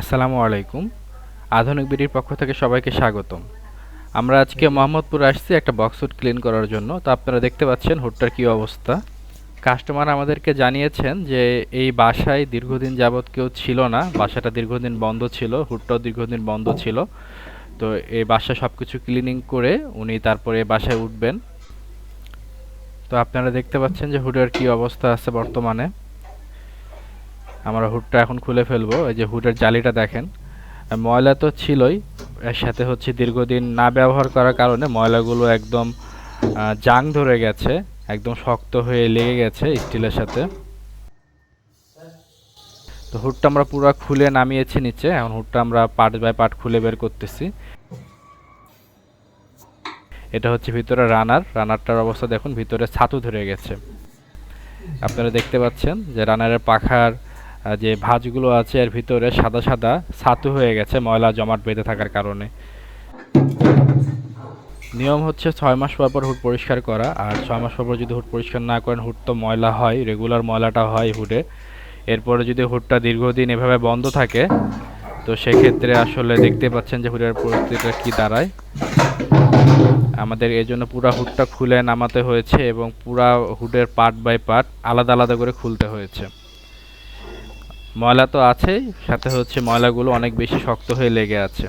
আসসালামু আলাইকুম। আধুনিক বিডির পক্ষ থেকে সবাইকে স্বাগতম। আমরা আজকে মোহাম্মদপুর আসছি একটা বক্স হুড ক্লিন করার জন্য। তো আপনারা দেখতে পাচ্ছেন হুডটার কী অবস্থা। কাস্টমার আমাদেরকে জানিয়েছেন যে এই বাসায় দীর্ঘদিন যাবৎ কেউ ছিল না। বাসাটা দীর্ঘদিন বন্ধ ছিল হুডটাও দীর্ঘদিন বন্ধ ছিল। তো এই বাসা সব কিছু ক্লিনিং করে উনি তারপরে বাসায় উঠবেন। তো আপনারা দেখতে পাচ্ছেন যে হুডের কী অবস্থা আছে বর্তমানে। আমরা হুডটা এখন খুলে ফেলব। এই যে হুডের জালিটা দেখেন, ময়লা তো ছিলই, এর সাথে হচ্ছে দীর্ঘদিন না ব্যবহার করার কারণে ময়লাগুলো একদম জাং ধরে গেছে, একদম শক্ত হয়ে লেগে গেছে স্টিলের সাথে। তো হুডটা আমরা পুরো খুলে নামিয়েছি নিচে, এখন হুডটা আমরা পার্ট বাই পার্ট খুলে বের করতেছি। এটা হচ্ছে ভিতরে রানার, রানারটার অবস্থা দেখুন, ভিতরে ছাতু ধরে গেছে। আপনারা দেখতে পাচ্ছেন যে রানারের পাখার যে ভাঁজগুলো আছে এর ভিতরে সাদা সাদা ছাতু হয়ে গেছে, ময়লা জমাট বেঁধে থাকার কারণে। নিয়ম হচ্ছে ছয় মাস পর পর হুড পরিষ্কার করা, আর ছয় মাস পর যদি হুড পরিষ্কার না করেন, হুড তো ময়লা হয় রেগুলার ময়লাটা হয় হুডে। এরপরে যদি হুডটা দীর্ঘদিন এভাবে বন্ধ থাকে, তো সেক্ষেত্রে আসলে দেখতে পাচ্ছেন যে হুডের পরিস্থিতিটা কী দাঁড়ায়। আমাদের এই জন্য পুরা হুডটা খুলে নামাতে হয়েছে এবং পুরা হুডের পার্ট বাই পার্ট আলাদা আলাদা করে খুলতে হয়েছে। ময়লা তো আছেই, সাথে হচ্ছে ময়লাগুলো অনেক বেশি শক্ত হয়ে লেগে আছে।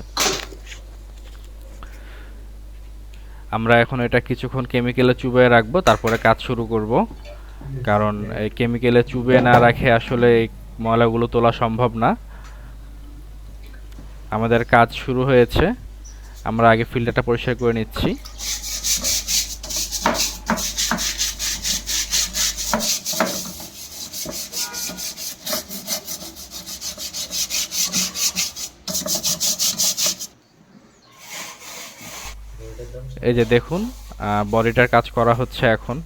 আমরা এখন এটা কিছুক্ষণ কেমিক্যালে চুবিয়ে রাখব, তারপরে কাজ শুরু করব। কারণ এই কেমিক্যালে চুবিয়ে না রাখে আসলে এই ময়লাগুলো তোলা সম্ভব না। আমাদের কাজ শুরু হয়েছে। আমরা আগে ফিল্টারটা পরিষ্কার করে নিচ্ছি। এই যে দেখুন বডিটার কাজ করা হচ্ছে এখন।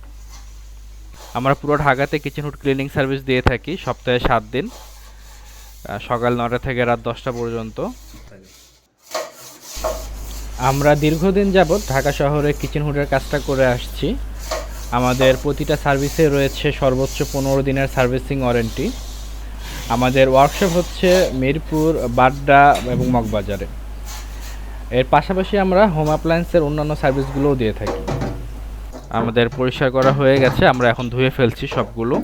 আমরা পুরো ঢাকাতে কিচেন হুড ক্লিনিং সার্ভিস দিয়ে থাকি, সপ্তাহে সাত দিন সকাল নটা থেকে রাত দশটা পর্যন্ত। আমরা দীর্ঘদিন যাবৎ ঢাকা শহরে কিচেন হুডের কাজটা করে আসছি। আমাদের প্রতিটা সার্ভিসে রয়েছে সর্বোচ্চ পনেরো দিনের সার্ভিসিং ওয়ারেন্টি আমাদের ওয়ার্কশপ হচ্ছে মিরপুর, বাড্ডা এবং মগবাজারে। এর পাশাপাশি আমরা হোম অ্যাপ্লায়েন্সের অন্যান্য সার্ভিসগুলোও দিয়ে থাকি। আমাদের পরিষ্কার করা হয়ে গেছে, আমরা এখন ধুয়ে ফেলছি সবগুলো।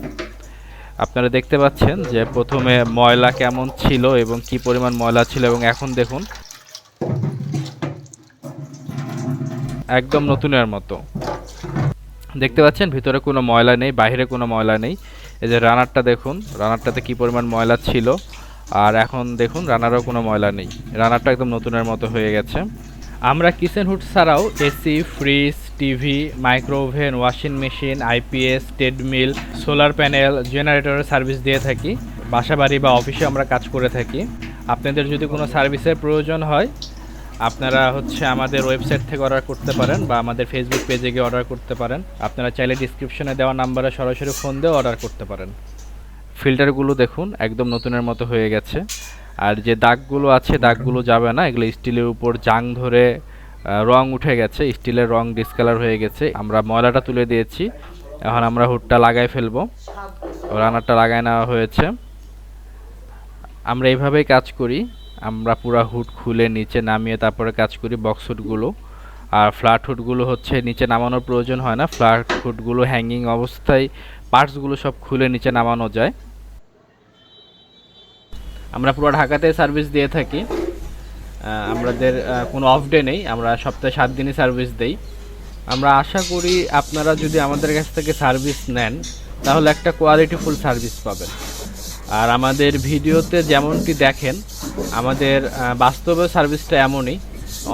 আপনারা দেখতে পাচ্ছেন যে প্রথমে ময়লা কেমন ছিল এবং কি পরিমাণ ময়লা ছিল এবং এখন দেখুন। একদম নতুনের মতো। দেখতে পাচ্ছেন, ভিতরে কোনো ময়লা নেই, বাইরে কোনো ময়লা নেই। এই যে রানারটা দেখুন, রানারটাতে কি পরিমাণ ময়লা ছিল? আর এখন দেখুন, রানারও কোনো ময়লা নেই। রানারটা একদম নতুনের মতো হয়ে গেছে। আমরা কিচেন হুড ছাড়াও AC, fridge, TV, microwave oven, washing machine, IPS, treadmill, solar panel, জেনারেটরের সার্ভিস দিয়ে থাকি। বাসাবাড়ি বা অফিসে আমরা কাজ করে থাকি। আপনাদের যদি কোনো সার্ভিসের প্রয়োজন হয়, আপনারা হচ্ছে আমাদের ওয়েবসাইট থেকে অর্ডার করতে পারেন বা আমাদের ফেসবুক পেজে গিয়ে অর্ডার করতে পারেন। আপনারা চাইলে ডিসক্রিপশনে দেওয়া নাম্বারে সরাসরি ফোন দিয়েও অর্ডার করতে পারেন। ফিল্টারগুলো দেখুন একদম নতুনের মতো হয়ে গেছে। আর যে দাগগুলো আছে দাগগুলো যাবে না এগুলো স্টিলের উপর জাং ধরে রং উঠে গেছে স্টিলের রং ডিসকালার হয়ে গেছে। আমরা ময়লাটা তুলে দিয়েছি এখন আমরা হুডটা লাগাই ফেলব। রানারটা লাগাই নেওয়া হয়েছে। আমরা এইভাবেই কাজ করি আমরা পুরা হুড খুলে নিচে নামিয়ে তারপরে কাজ করি বক্স হুডগুলো। আর ফ্ল্যাট হুডগুলো হচ্ছে নিচে নামানোর প্রয়োজন হয় না ফ্ল্যাট হুডগুলো হ্যাঙ্গিং অবস্থায় পার্টসগুলো সব খুলে নিচে নামানো যায়। আমরা পুরো ঢাকাতে সার্ভিস দিয়ে থাকি। আমাদের কোনো অফ ডে নেই, আমরা সপ্তাহে সাত দিনই সার্ভিস দেই। আমরা আশা করি আপনারা যদি আমাদের কাছ থেকে সার্ভিস নেন, তাহলে একটা কোয়ালিটিফুল সার্ভিস পাবেন। আর আমাদের ভিডিওতে যেমনটি দেখেন, আমাদের বাস্তবে সার্ভিসটা এমনই।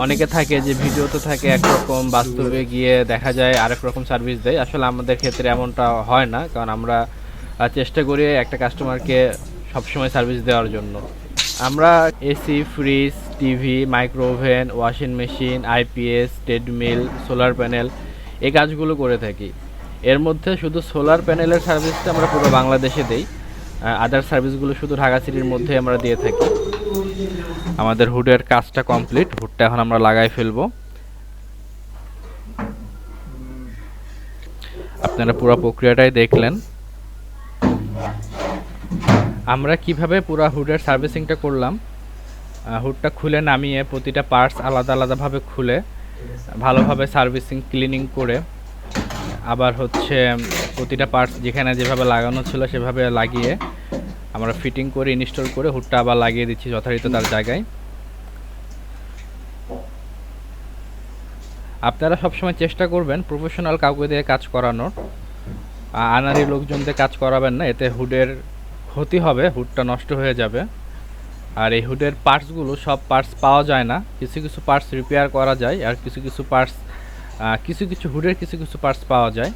অনেকে থাকে যে ভিডিওতে থাকে একরকম, বাস্তবে গিয়ে দেখা যায় আরেক রকম সার্ভিস দেয়। আসলে আমাদের ক্ষেত্রে এমনটা হয় না, কারণ আমরা চেষ্টা করি একটা কাস্টমারকে সবসময় সার্ভিস দেওয়ার জন্য। আমরা AC, fridge, TV, microwave oven, washing machine IPS treadmill, solar panel এই কাজগুলো করে থাকি। এর মধ্যে শুধু সোলার প্যানেলের সার্ভিসটা আমরা পুরো বাংলাদেশে দেই আদার সার্ভিসগুলো শুধু ঢাকা সিটির মধ্যে আমরা দিয়ে থাকি। আমাদের হুডের কাজটা কমপ্লিট, হুডটা এখন আমরা লাগাই ফেলব। আপনারা পুরো প্রক্রিয়াটাই দেখলেন। আমরা কীভাবে পুরো হুডের সার্ভিসিংটা করলাম? হুডটা খুলে নামিয়ে প্রতিটা পার্টস আলাদা আলাদাভাবে খুলে, ভালোভাবে সার্ভিসিং ক্লিনিং করে, আবার হচ্ছে প্রতিটা পার্টস যেখানে যেভাবে লাগানো ছিল সেভাবে লাগিয়ে আমরা ফিটিং করে ইনস্টল করে হুডটা আবার লাগিয়ে দিচ্ছি যথারীতি তার জায়গায়। আপনারা সবসময় চেষ্টা করবেন প্রফেশনাল কাউকে দিয়ে কাজ করানোর। আনারি লোকজন দিয়ে কাজ করাবেন না, এতে হুডের ক্ষতি হবে, হুডটা নষ্ট হয়ে যাবে। আর এই হুডের পার্টসগুলো সব পার্টস পাওয়া যায় না। কিছু কিছু পার্টস রিপেয়ার করা যায়, আর কিছু কিছু পার্টস কিছু কিছু হুডের কিছু কিছু পার্টস পাওয়া যায়।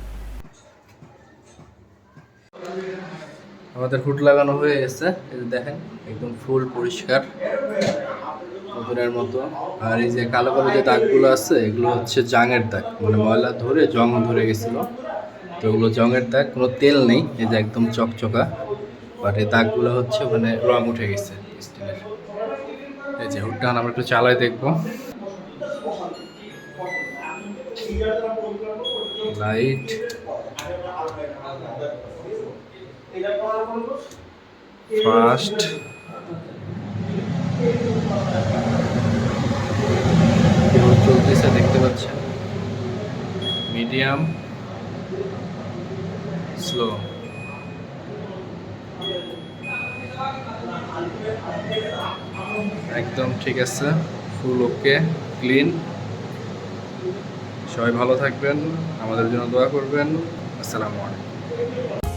আমাদের হুড লাগানো হয়ে গেছে, এই দেখেন, একদম ফুল পরিষ্কার নতুনের মতো। আর এই যে কালো কালো যে দাগগুলো আছে, এগুলো হচ্ছে জাঙের দাগ মানে ময়লা ধরে জং ধরে গেছিল। তো ওগুলো জংয়ের দাগ, কোনো তেল নেই, এই যে একদম চকচকা। বাট এই দাগগুলো হচ্ছে মানে রং উঠে গেছে স্টিলের। এই যে হুডটা আমরা একটু চালাই দেখব। লাইট ফার্স্ট চলতেছে, দেখতে পাচ্ছেন? মিডিয়াম স্লো একদম ঠিক আছে। ফুল ওকে ক্লিন সবাই ভালো থাকবেন, আমাদের জন্য দোয়া করবেন। আসসালামু আলাইকুম।